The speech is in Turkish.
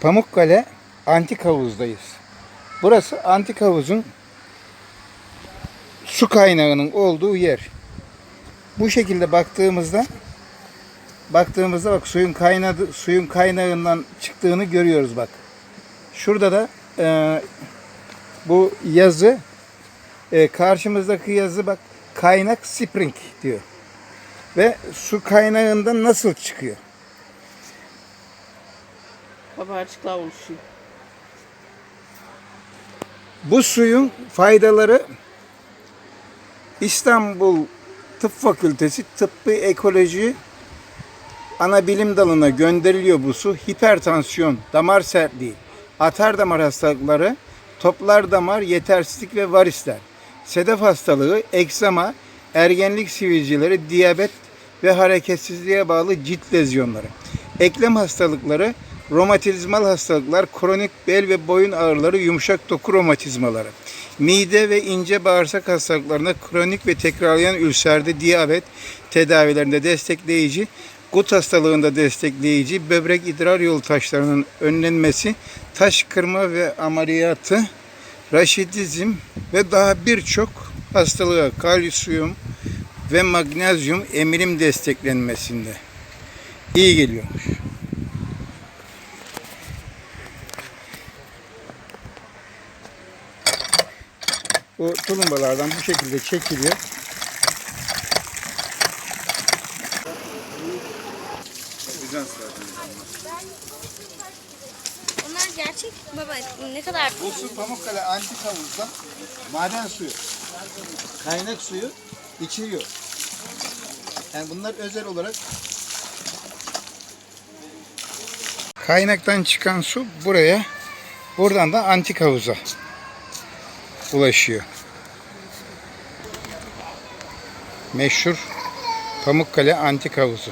Pamukkale Antik Havuz'dayız. Burası Antik Havuz'un su kaynağının olduğu yer. Bu şekilde baktığımızda baktığımızda bak suyun kaynadı suyun kaynağından çıktığını görüyoruz bak. Şurada da e, bu yazı e, karşımızdaki yazı bak kaynak spring diyor. Ve su kaynağından nasıl çıkıyor? Kabarcıklar oluşuyor. Bu suyun faydaları İstanbul Tıp Fakültesi Tıbbi Ekoloji ana bilim dalına gönderiliyor bu su. Hipertansiyon, damar sertliği, atar damar hastalıkları, toplar damar yetersizlik ve varisler, sedef hastalığı, egzama, ergenlik sivilceleri, diyabet ve hareketsizliğe bağlı cilt lezyonları, eklem hastalıkları, romatizmal hastalıklar, kronik bel ve boyun ağrıları, yumuşak doku romatizmaları, mide ve ince bağırsak hastalıklarında kronik ve tekrarlayan ülserde diyabet tedavilerinde destekleyici, gut hastalığında destekleyici, böbrek idrar yolu taşlarının önlenmesi, taş kırma ve ameliyatı, raşidizm ve daha birçok hastalığa kalsiyum ve magnezyum emilim desteklenmesinde iyi geliyormuş. Bu tulumbalardan bu şekilde çekiliyor. Onlar gerçek baba ne kadar Bu su Pamukkale Antik Havuz'da maden suyu. Kaynak suyu içiliyor. Yani bunlar özel olarak kaynaktan çıkan su buraya buradan da antik havuza ulaşıyor. Meşhur Pamukkale Antik Havuzu.